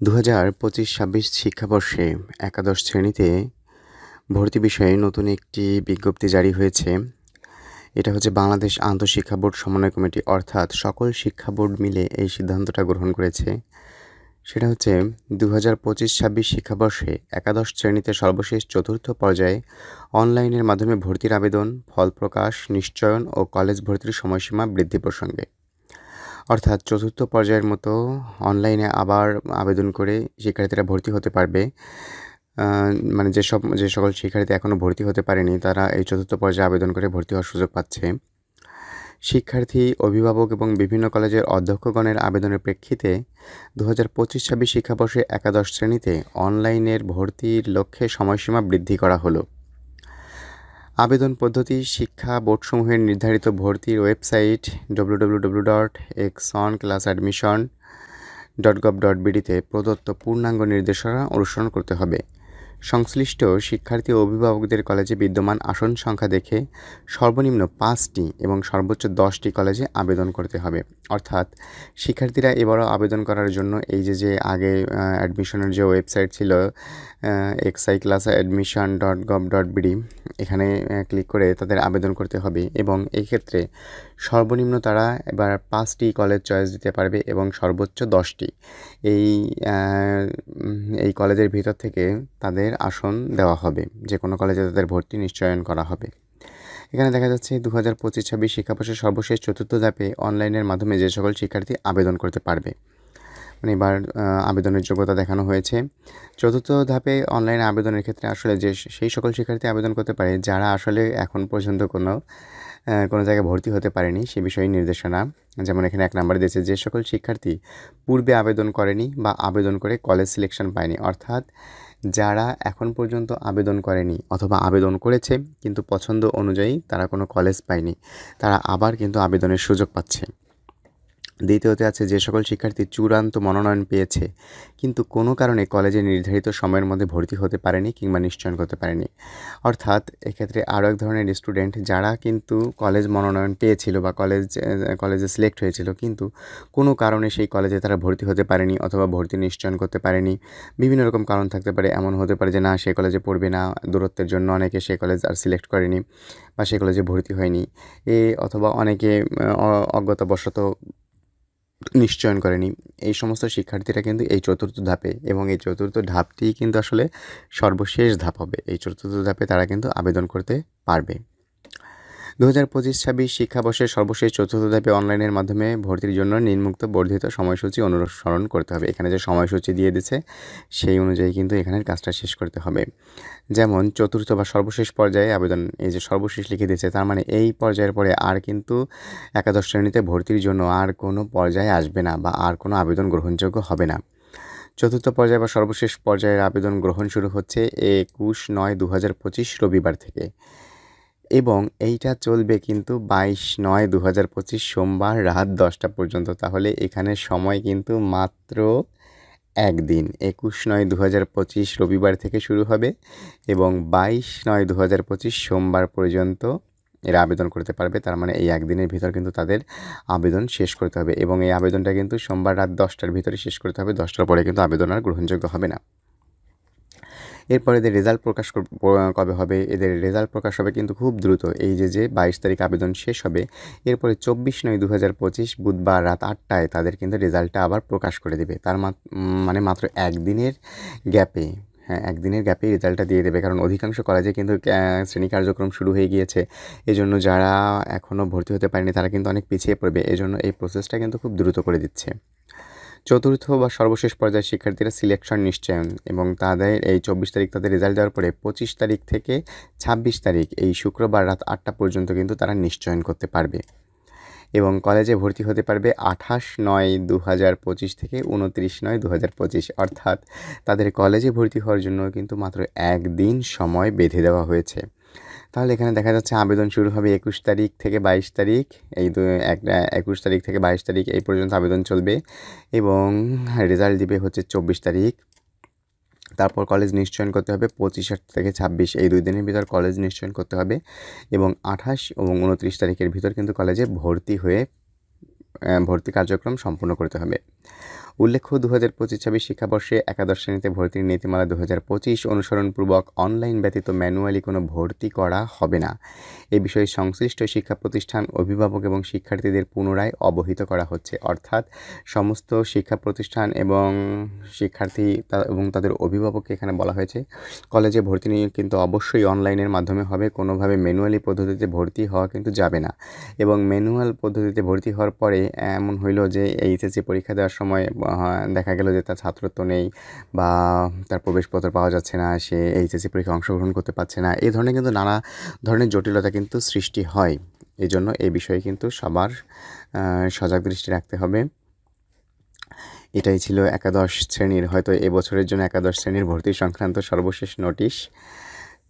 দু হাজার পঁচিশ ছাব্বিশ শিক্ষাবর্ষে একাদশ শ্রেণীতে ভর্তি বিষয়ে নতুন একটি বিজ্ঞপ্তি জারি হয়েছে। এটা হচ্ছে বাংলাদেশ আন্তঃশিক্ষা বোর্ড সমন্বয় কমিটি, অর্থাৎ সকল শিক্ষা বোর্ড মিলে এই সিদ্ধান্তটা গ্রহণ করেছে। সেটা হচ্ছে দু হাজার পঁচিশ ছাব্বিশ শিক্ষাবর্ষে একাদশ শ্রেণীতে সর্বশেষ চতুর্থ পর্যায়ে অনলাইনের মাধ্যমে ভর্তির আবেদন, ফল প্রকাশ, নিশ্চয়ন ও কলেজ ভর্তির সময়সীমা বৃদ্ধি প্রসঙ্গে। অর্থাৎ চতুর্থ পর্যায়ের মতো অনলাইনে আবার আবেদন করে শিক্ষার্থীরা ভর্তি হতে পারবে। মানে যেসব যে সকল শিক্ষার্থী এখনও ভর্তি হতে পারেনি, তারা এই চতুর্থ পর্যায়ে আবেদন করে ভর্তি হওয়ার সুযোগ পাচ্ছে। শিক্ষার্থী, অভিভাবক এবং বিভিন্ন কলেজের অধ্যক্ষগণের আবেদনের প্রেক্ষিতে দু হাজার পঁচিশ ছাব্বিশ শিক্ষাবর্ষে একাদশ শ্রেণীতে অনলাইনের ভর্তির লক্ষ্যে সময়সীমা বৃদ্ধি করা হলো। আবেদন পদ্ধতি শিক্ষা বোর্ডসমূহের নির্ধারিত ভর্তির website W W W dot class admission dot dot প্রদত্ত পূর্ণাঙ্গ নির্দেশনা অনুসরণ করতে হবে। সংশ্লিষ্ট শিক্ষার্থী ও অভিভাবকদের কলেজে বিদ্যমান আসন সংখ্যা দেখে সর্বনিম্ন পাঁচটি এবং সর্বোচ্চ দশটি কলেজে আবেদন করতে হবে। অর্থাৎ শিক্ষার্থীরা এবারও আবেদন করার জন্য এই যে যে আগে অ্যাডমিশনের যে ওয়েবসাইট ছিল XI class admission dot gov dot BD এখানে ক্লিক করে তাদের আবেদন করতে হবে এবং এই ক্ষেত্রে সর্বনিম্ন তারা এবার পাঁচটি কলেজ চয়েস দিতে পারবে এবং সর্বোচ্চ দশটি। এই এই কলেজের ভিতর থেকে তাদের আসন দেওয়া হবে। যে কোনো কলেজে তাদের ভর্তি নিশ্চয়ন করা হবে। এখানে দেখা যাচ্ছে দু হাজার পঁচিশ ছাব্বিশ শিক্ষাবর্ষের সর্বশেষ চতুর্থ ধাপে অনলাইনের মাধ্যমে যে সকল শিক্ষার্থী আবেদন করতে পারবে। মানে এবার আবেদনের যোগ্যতা দেখানো হয়েছে। চতুর্থ ধাপে অনলাইন আবেদনের ক্ষেত্রে আসলে যে সেই সকল শিক্ষার্থী আবেদন করতে পারে, যারা আসলে এখন পর্যন্ত কোনো কোনো জায়গায় ভর্তি হতে পারেনি, সে বিষয়ে নির্দেশনা। যেমন এখানে এক নাম্বার দিয়েছে, যে সকল শিক্ষার্থী পূর্বে আবেদন করেনি বা আবেদন করে কলেজ সিলেকশন পায়নি। অর্থাৎ যারা এখন পর্যন্ত আবেদন করেনি অথবা আবেদন করেছে, কিন্তু পছন্দ অনুযায়ী তারা কোনো কলেজ পায়নি, তারা আবার কিন্তু আবেদনের সুযোগ পাচ্ছে। দ্বিতীয়তে আছে, যে সকল শিক্ষার্থী চূড়ান্ত মনোনয়ন পেয়েছে, কিন্তু কোনো কারণে কলেজে নির্ধারিত সময়ের মধ্যে ভর্তি হতে পারেনি কিংবা নিশ্চয়ন করতে পারেনি। অর্থাৎ এক্ষেত্রে আরও এক ধরনের স্টুডেন্ট যারা কিন্তু কলেজ মনোনয়ন পেয়েছিল বা কলেজ, কলেজে সিলেক্ট হয়েছিল, কিন্তু কোনো কারণে সেই কলেজে তারা ভর্তি হতে পারেনি অথবা ভর্তি নিশ্চয়ন করতে পারেনি। বিভিন্ন রকম কারণ থাকতে পারে, এমন হতে পারে যে, না সেই কলেজে পড়বে না, দূরত্বের জন্য অনেকে সেই কলেজ আর সিলেক্ট করেনি বা সেই কলেজে ভর্তি হয়নি। এ অথবা অনেকে অজ্ঞতাবশত নিশ্চয়ন করেনি। এই সমস্ত শিক্ষার্থীরা কিন্তু এই চতুর্থ ধাপে এবং এই চতুর্থ ধাপটি কিন্তু আসলে সর্বশেষ ধাপ হবে। এই চতুর্থ ধাপে তারা কিন্তু আবেদন করতে পারবে। দু হাজার পঁচিশ ছাব্বিশ শিক্ষাবর্ষের সর্বশেষ চতুর্থ ধাপে অনলাইনের মাধ্যমে ভর্তির জন্য নিম্মুক্ত বর্ধিত সময়সূচি অনুসরণ করতে হবে। এখানে যে সময়সূচি দিয়ে দিছে, সেই অনুযায়ী কিন্তু এখানের কাজটা শেষ করতে হবে। যেমন চতুর্থ বা সর্বশেষ পর্যায়ে আবেদন, এই যে সর্বশেষ লিখে দিয়েছে, তার মানে এই পর্যায়ের পরে আর কিন্তু একাদশ শ্রেণীতে ভর্তির জন্য আর কোনো পর্যায়ে আসবে না বা আর কোনো আবেদন গ্রহণযোগ্য হবে না। চতুর্থ পর্যায়ে বা সর্বশেষ পর্যায়ের আবেদন গ্রহণ শুরু হচ্ছে একুশ নয় দু রবিবার থেকে। এবং এইটা চলবে কিন্তু বাইশ নয় দু হাজার পঁচিশ সোমবার রাত দশটা পর্যন্ত। তাহলে এখানে সময় কিন্তু মাত্র একদিন। একুশ নয় দু হাজার পঁচিশ রবিবার থেকে শুরু হবে এবং বাইশ নয় দু হাজার পঁচিশ সোমবার পর্যন্ত এরা আবেদন করতে পারবে। তার মানে এই একদিনের ভিতর কিন্তু তাদের আবেদন শেষ করতে হবে এবং এই আবেদনটা কিন্তু সোমবার রাত দশটার ভিতরে শেষ করতে হবে। দশটার পরে কিন্তু আবেদন আর গ্রহণযোগ্য হবে না। এরপর এদের রেজাল্ট প্রকাশ কবে হবে? এদের রেজাল্ট প্রকাশ হবে কিন্তু খুব দ্রুত। এই যে যে বাইশ তারিখ আবেদন শেষ হবে, এরপরে চব্বিশ নয় দু হাজার পঁচিশ বুধবার রাত আটটায় তাদের কিন্তু রেজাল্টটা আবার প্রকাশ করে দেবে। তার মানে মাত্র একদিনের গ্যাপে হ্যাঁ একদিনের গ্যাপে রেজাল্টটা দিয়ে দেবে। কারণ অধিকাংশ কলেজে কিন্তু শ্রেণি কার্যক্রম শুরু হয়ে গিয়েছে। এজন্য যারা এখনও ভর্তি হতে পারেনি, তারা কিন্তু অনেক পিছিয়ে পড়বে। এজন্য এই প্রসেসটা কিন্তু খুব দ্রুত করে দিচ্ছে। চতুর্থ বা সর্বশেষ পর্যায়ের শিক্ষার্থীরা সিলেকশন নিশ্চয়ন এবং তাদের এই চব্বিশ তারিখ তাদের রেজাল্ট দেওয়ার পরে পঁচিশ তারিখ থেকে ছাব্বিশ তারিখ, এই শুক্রবার রাত আটটা পর্যন্ত কিন্তু তারা নিশ্চয়ন করতে পারবে। এবং কলেজে ভর্তি হতে পারবে আঠাশ নয় দু হাজার পঁচিশ থেকে উনত্রিশ নয় দু হাজার পঁচিশ। অর্থাৎ তাদের কলেজে ভর্তি হওয়ার জন্য কিন্তু মাত্র একদিন সময় বেঁধে দেওয়া হয়েছে। তাহলে এখানে দেখা যাচ্ছে আবেদন শুরু হবে একুশ তারিখ থেকে বাইশ তারিখ। এই দু একটা একুশ তারিখ থেকে বাইশ তারিখ এই পর্যন্ত আবেদন চলবে এবং রেজাল্ট দিবে হচ্ছে চব্বিশ তারিখ। তারপর কলেজ নিশ্চয়ন করতে হবে পঁচিশ থেকে ছাব্বিশ, এই দুই দিনের ভিতর কলেজ নিশ্চয়ন করতে হবে এবং আঠাশ এবং উনত্রিশ তারিখের ভিতর কিন্তু কলেজে ভর্তি হয়ে ভর্তি কার্যক্রম সম্পূর্ণ করতে হবে। উল্লেখ্য দু হাজার পঁচিশ ছাব্বিশ শিক্ষাবর্ষে একাদশ শ্রেণীতে ভর্তির নীতিমালা দু হাজার পঁচিশ অনুসরণপূর্বক অনলাইন ব্যতীত ম্যানুয়ালি কোনো ভর্তি করা হবে না। এ বিষয়ে সংশ্লিষ্ট শিক্ষা প্রতিষ্ঠান, অভিভাবক এবং শিক্ষার্থীদের পুনরায় অবহিত করা হচ্ছে। অর্থাৎ সমস্ত শিক্ষা প্রতিষ্ঠান এবং শিক্ষার্থী এবং তাদের অভিভাবককে এখানে বলা হয়েছে, কলেজে ভর্তি নিয়ে কিন্তু অবশ্যই অনলাইনের মাধ্যমে হবে। কোনোভাবে ম্যানুয়ালি পদ্ধতিতে ভর্তি হওয়া কিন্তু যাবে না। এবং ম্যানুয়াল পদ্ধতিতে ভর্তি হওয়ার পরে এমন হইল যে, এইচএসসি পরীক্ষা দেওয়ার সময় দেখা গেল যে তার ছাত্রত্ব নেই বা তার প্রবেশপত্র পাওয়া যাচ্ছে না, সে এইচএসসি পরীক্ষায় অংশগ্রহণ করতে পারছে না। এই ধরনের কিন্তু নানা ধরনের জটিলতা কিন্তু সৃষ্টি হয়। এই জন্য এই বিষয়ে কিন্তু সবার সজাগ দৃষ্টি রাখতে হবে। এটাই ছিল একাদশ শ্রেণির, হয়তো এবছরের জন্য একাদশ শ্রেণির ভর্তি সংক্রান্ত সর্বশেষ নোটিশ।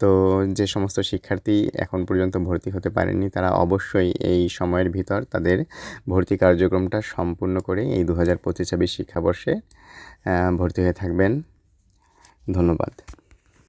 তো যে সমস্ত শিক্ষার্থী এখন পর্যন্ত ভর্তি হতে পারেননি, তারা অবশ্যই এই সময়ের ভিতর তাদের ভর্তি কার্যক্রমটা সম্পূর্ণ করে এই দু হাজার পঁচিশ ছাব্বিশ শিক্ষাবর্ষে ভর্তি হয়ে থাকবেন। ধন্যবাদ।